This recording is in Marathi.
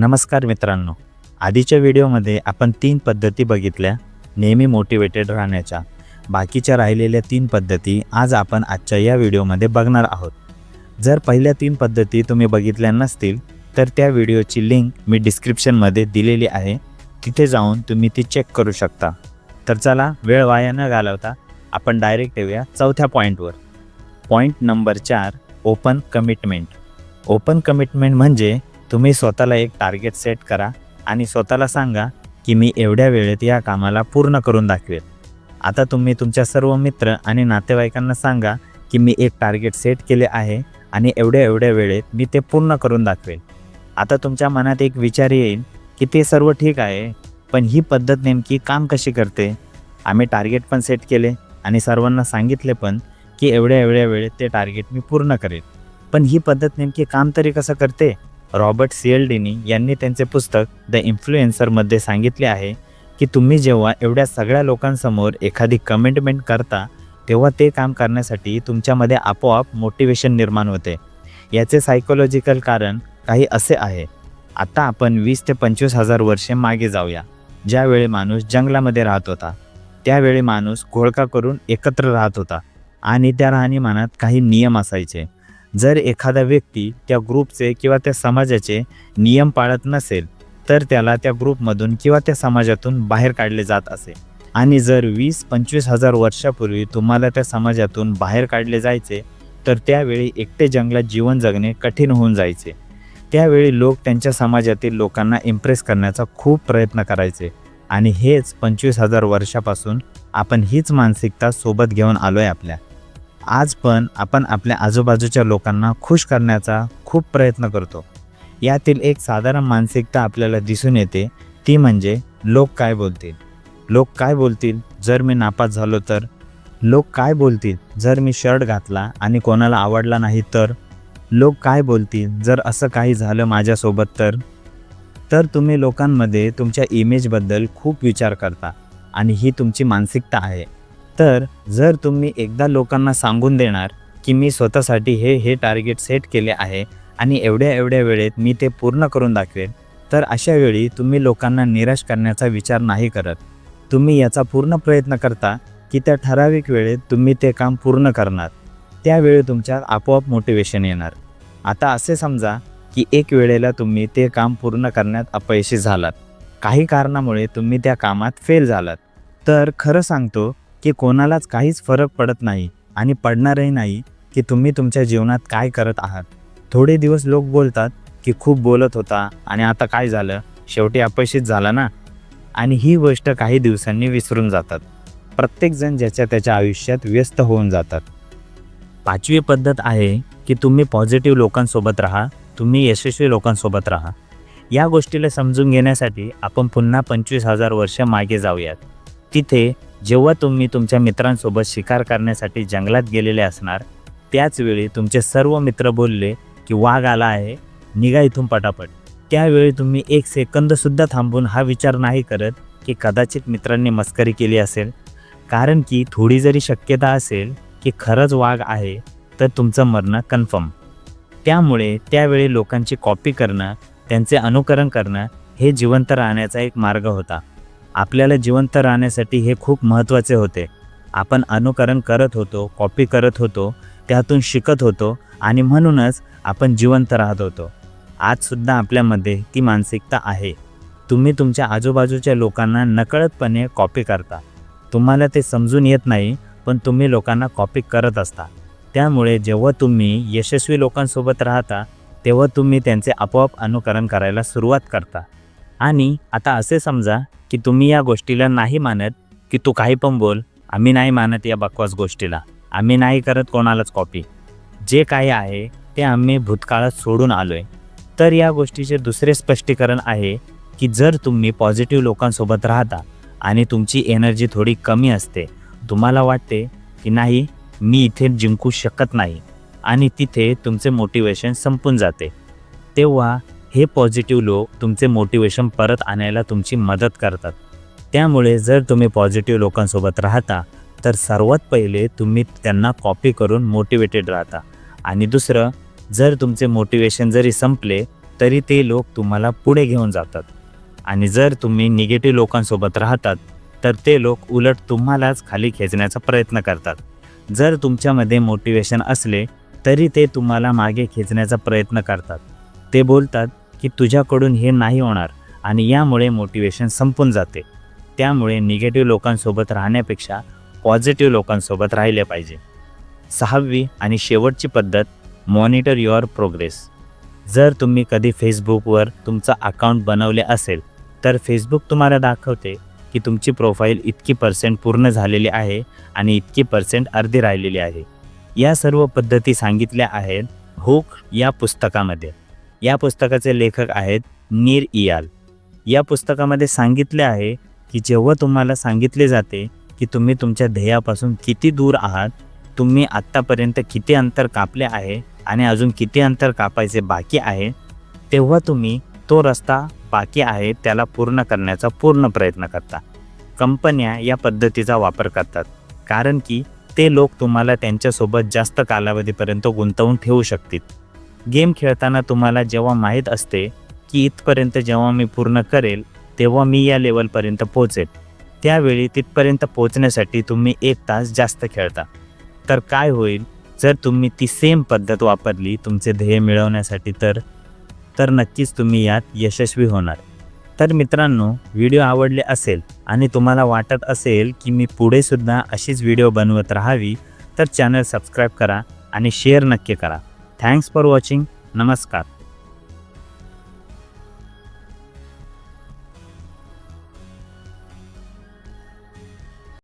नमस्कार मित्रांनो. आधीच्या व्हिडिओमध्ये आपण तीन पद्धती बघितल्या नेहमी मोटिवेटेड राहण्याच्या. बाकीच्या राहिलेल्या तीन पद्धती आज आपण आजच्या या व्हिडिओमध्ये बघणार आहोत. जर पहिल्या तीन पद्धती तुम्ही बघितल्या नसतील तर त्या व्हिडिओची लिंक मी डिस्क्रिप्शनमध्ये दिलेली आहे. तिथे जाऊन तुम्ही ती चेक करू शकता. तर चला वेळ वाया न घालवता आपण डायरेक्ट येऊया चौथ्या पॉईंटवर पॉईंट नंबर चार ओपन कमिटमेंट ओपन कमिटमेंट म्हणजे तुम्ही स्वतःला एक टार्गेट सेट करा आणि स्वतःला सांगा की मी एवढ्या वेळेत या कामाला पूर्ण करून दाखवेल. आता तुम्ही तुमच्या सर्व मित्र आणि नातेवाईकांना सांगा की मी एक टार्गेट सेट केले आहे आणि एवढ्या एवढ्या वेळेत मी ते पूर्ण करून दाखवेल. आता तुमच्या मनात एक विचार येईल की ते सर्व ठीक आहे पण ही पद्धत नेमकी काम कशी करते? आम्ही टार्गेट पण सेट केले आणि सर्वांना सांगितले पण की एवढ्या एवढ्या वेळेत ते टार्गेट मी पूर्ण करेल. पण ही पद्धत नेमकी काम तरी कसं करते? रॉबर्ट सी एल यांनी त्यांचे पुस्तक द इन्फ्लुएन्सरमध्ये सांगितले आहे की तुम्ही जेव्हा एवढ्या सगळ्या लोकांसमोर एखादी कमिटमेंट करता तेव्हा ते काम करण्यासाठी तुमच्यामध्ये आपोआप मोटिवेशन निर्माण होते. याचे सायकोलॉजिकल कारण काही असे आहे. आता आपण वीस ते पंचवीस हजार वर्षे मागे जाऊया. ज्यावेळी माणूस जंगलामध्ये राहत होता त्यावेळी माणूस घोळका करून एकत्र राहत होता आणि त्या राहणीमानात काही नियम असायचे. जर एखादा व्यक्ती त्या ग्रुपचे किंवा त्या समाजाचे नियम पाळत नसेल तर त्याला त्या ग्रुपमधून किंवा त्या समाजातून बाहेर काढले जात असे. आणि जर वीस पंचवीस हजार वर्षापूर्वी तुम्हाला त्या समाजातून बाहेर काढले जायचे तर त्यावेळी एकटे जंगलात जीवन जगणे कठीण होऊन जायचे. त्यावेळी लोक त्यांच्या समाजातील लोकांना इम्प्रेस करण्याचा खूप प्रयत्न करायचे. आणि हेच पंचवीस हजार वर्षापासून आपण हीच मानसिकता सोबत घेऊन आलो आहे आपल्या. आज पण आपण आपल्या आजूबाजूच्या लोकांना खुश करण्याचा खूप प्रयत्न करतो. यातील एक साधारण मानसिकता आपल्याला दिसून येते ती म्हणजे लोक काय बोलतील? लोक काय बोलतील? जर मी नापास झालो तर? लोक काय बोलतील? जर मी शर्ट घातला आणि कोणाला आवडला नाही तर? लोक काय बोलतील? जर असं काही झालं माझ्यासोबत तर? तर तुम्ही लोकांमध्ये तुमच्या इमेजबद्दल खूप विचार करता आणि ही तुमची मानसिकता आहे. तर जर तुम्ही एकदा लोकांना सांगून देणार की मी स्वतःसाठी हे हे टार्गेट सेट केले आहे आणि एवढ्या एवढ्या वेळेत मी ते पूर्ण करून दाखवेन तर अशा वेळी तुम्ही लोकांना निराश करण्याचा विचार नाही करत. तुम्ही याचा पूर्ण प्रयत्न करता की त्या ठराविक वेळेत तुम्ही ते काम पूर्ण करणार. त्यावेळी तुमच्यात आपोआप मोटिवेशन येणार. आता असे समजा की एक वेळेला तुम्ही ते काम पूर्ण करण्यात अपयशी झालात. काही कारणामुळे तुम्ही त्या कामात फेल झालात. तर खरं सांगतो की कोणालाच काहीच फरक पडत नाही आणि पडणारही नाही की तुम्ही तुमच्या जीवनात काय करत आहात. थोडे दिवस लोक बोलतात की खूप बोलत होता आणि आता काय झालं? शेवटी अपयशीच झाला ना? आणि ही गोष्ट काही दिवसांनी विसरून जातात. प्रत्येकजण ज्याच्या त्याच्या आयुष्यात व्यस्त होऊन जातात. पाचवी पद्धत आहे की तुम्ही पॉझिटिव्ह लोकांसोबत राहा तुम्ही यशस्वी लोकांसोबत राहा. या गोष्टीला समजून घेण्यासाठी आपण पुन्हा पंचवीस हजार वर्ष मागे जाऊयात. तिथे जेव्हा तुम्ही तुमच्या मित्रांसोबत शिकार करण्यासाठी जंगलात गेलेले असणार त्याचवेळी तुमचे सर्व मित्र बोलले की वाघ आला आहे निघा इथून पटापट. त्यावेळी तुम्ही एक सेकंदसुद्धा थांबून हा विचार नाही करत की कदाचित मित्रांनी मस्करी केली असेल. कारण की थोडी जरी शक्यता असेल की खरंच वाघ आहे तर तुमचं मरणं कन्फर्म. त्यामुळे त्यावेळी लोकांची कॉपी करणं त्यांचे अनुकरण करणं हे जिवंत राहण्याचा एक मार्ग होता. आपल्याला जिवंत राहण्यासाठी हे खूप महत्त्वाचे होते. आपण अनुकरण करत होतो कॉपी करत होतो त्यातून शिकत होतो आणि म्हणूनच आपण जिवंत राहत होतो. आजसुद्धा आपल्यामध्ये ती मानसिकता आहे. तुम्ही तुमच्या आजूबाजूच्या लोकांना नकळतपणे कॉपी करता. तुम्हाला ते समजून येत नाही पण तुम्ही लोकांना कॉपी करत असता. त्यामुळे जेव्हा तुम्ही यशस्वी लोकांसोबत राहता तेव्हा तुम्ही त्यांचे आपोआप अनुकरण करायला सुरुवात करता. आणि आता असे समजा की तुम्ही या गोष्टीला नाही मानत की तू काही पण बोल आम्ही नाही मानत या बकवास गोष्टीला. आम्ही नाही करत कोणालाच कॉपी जे काही आहे ते आम्ही भूतकाळात सोडून आलो आहे तर या गोष्टीचे दुसरे स्पष्टीकरण आहे की जर तुम्ही पॉझिटिव्ह लोकांसोबत राहता आणि तुमची एनर्जी थोडी कमी असते तुम्हाला वाटते की नाही मी इथे जिंकू शकत नाही आणि तिथे तुमचे मोटिवेशन संपून जाते. तेव्हा हे पॉझिटिव्ह लोक तुमचे मोटिवेशन परत आणायला तुमची मदत करतात. त्यामुळे जर तुम्ही पॉझिटिव्ह लोकांसोबत राहता तर सर्वात पहिले तुम्ही त्यांना कॉपी करून मोटिवेटेड राहता. आणि दुसरं जर तुमचे मोटिवेशन जरी संपले तरी ते लोक तुम्हाला पुढे घेऊन जातात. आणि जर तुम्ही निगेटिव्ह लोकांसोबत राहतात तर ते लोक उलट तुम्हालाच खाली खेचण्याचा प्रयत्न करतात. जर तुमच्यामध्ये मोटिवेशन असले तरी ते तुम्हाला मागे खेचण्याचा प्रयत्न करतात. ते बोलतात की तुझ्याकडून हे नाही होणार आणि यामुळे मोटिवेशन संपून जाते. त्यामुळे निगेटिव्ह लोकांसोबत राहण्यापेक्षा पॉझिटिव्ह लोकांसोबत राहिले पाहिजे. सहावी आणि शेवटची पद्धत मॉनिटर युअर प्रोग्रेस जर तुम्ही कधी फेसबुकवर तुमचं अकाउंट बनवले असेल तर फेसबुक तुम्हाला दाखवते की तुमची प्रोफाईल इतकी पर्सेंट पूर्ण झालेली आहे आणि इतकी पर्सेंट अर्धी राहिलेली आहे. या सर्व पद्धती सांगितल्या आहेत हुक या पुस्तकामध्ये. या पुस्तकाचे लेखक आहेत नीर इयाल. या पुस्तकामध्ये सांगितले आहे की जेव्हा तुम्हाला सांगितले जाते की तुम्ही तुमच्या ध्येयापासून किती दूर आहात तुम्ही आत्तापर्यंत किती अंतर कापले आहे आणि अजून किती अंतर कापायचे बाकी आहे तेव्हा तुम्ही तो रस्ता बाकी आहे त्याला पूर्ण करण्याचा पूर्ण प्रयत्न करता. कंपन्या या पद्धतीचा वापर करतात कारण की ते लोक तुम्हाला त्यांच्यासोबत जास्त कालावधीपर्यंत गुंतवून ठेवू शकतील. गेम खेळताना तुम्हाला जेव्हा माहीत असते की इथपर्यंत जेव्हा मी पूर्ण करेल तेव्हा मी या लेवलपर्यंत पोहोचेल. त्यावेळी तिथपर्यंत पोहोचण्यासाठी तुम्ही एक तास जास्त खेळता. तर काय होईल? जर तुम्ही ती सेम पद्धत वापरली तुमचे ध्येय मिळवण्यासाठी तर तर नक्कीच तुम्ही यात यशस्वी होणार. तर मित्रांनो व्हिडिओ आवडले असेल आणि तुम्हाला वाटत असेल की मी पुढेसुद्धा अशीच व्हिडिओ बनवत राहावी तर चॅनल सबस्क्राईब करा आणि शेअर नक्की करा. थँक्स फॉर वॉचिंग नमस्कार